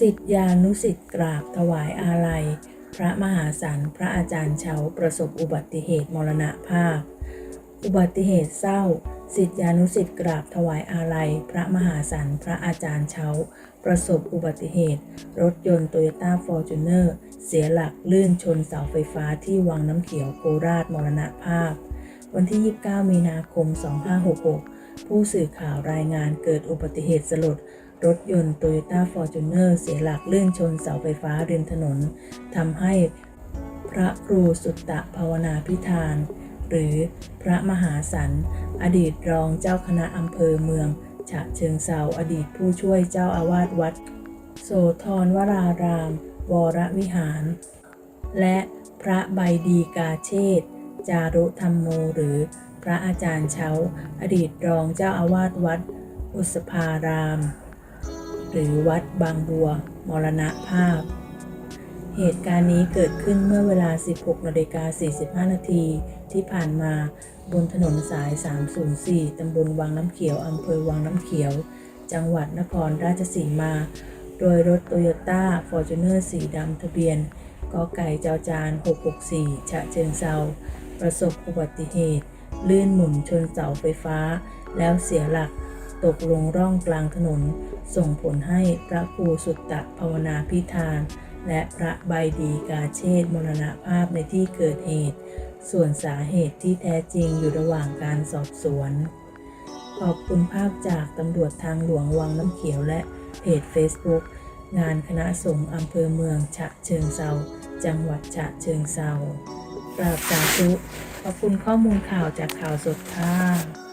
สิทธิานุสิทธิ์กราบถวายอาลัย พระมหาสันพระอาจารย์เฉาประสบอุบัติเหตุมรณภาพ อุบัติเหตุเศร้า สิทธิานุสิทธิ์กราบถวายอาลัย พระมหาสันพระอาจารย์เฉาประสบอุบัติเหตุ รถยนต์โตโยต้าฟอร์จูเนอร์เสียหลักลื่นชนเสาไฟฟ้าที่วังน้ำเขียวโคราชมรณภาพ วันที่ 29 มีนาคม 2566 ผู้สื่อข่าวรายงานเกิดอุบัติเหตุสลด รถยนต์โตโยต้าฟอร์จูเนอร์เสียหลักเลื่อนชนเสาไฟฟ้าริมถนนทำให้พระครูสุตตะภาวนาพิธาน หรือพระมหาสันอดีตรองเจ้าคณะอำเภอเมือง ฉะเชิงเซาอดีตผู้ช่วยเจ้าอาวาสวัด โสธรวราราม วรวิหาร และพระใบดีกาเชษจารุธรรมโมหรือพระอาจารย์เช้า อดีตรองเจ้าอาวาสวัด อุสภาราม หรือวัดบางบัว มรณภาพ เหตุการณ์นี้เกิดขึ้นเมื่อเวลา 16นาฬิกา45 นาทีที่ผ่านมาบนถนนสาย 304 ตำบลวังน้ำเขียว อำเภอวังน้ำเขียว จังหวัดนครราชสีมา โดยรถโตโยต้าฟอร์จูเนอร์สีดำทะเบียนกอไก่จอจาน 664 ฉะเชิงเซา ประสบอุบัติเหตุ ลื่นหมุนชนเสาไฟฟ้า แล้วเสียหลัก ตกลงร่องกลางถนน ส่งผลให้พระครูสุตตะภาวนาพิธาน และพระใบดีกาเชษมรณภาพในที่เกิดเหตุ ส่วนสาเหตุที่แท้จริงอยู่ระหว่างการสอบสวน ขอบคุณภาพจากตำรวจทางหลวงวังน้ำเขียวและเพจ Facebook งานคณะสงฆ์อำเภอเมืองฉะเชิงเซา จังหวัดฉะเชิงเซากราบสาธุขอบคุณข้อมูลข่าวจากข่าวสดค่ะ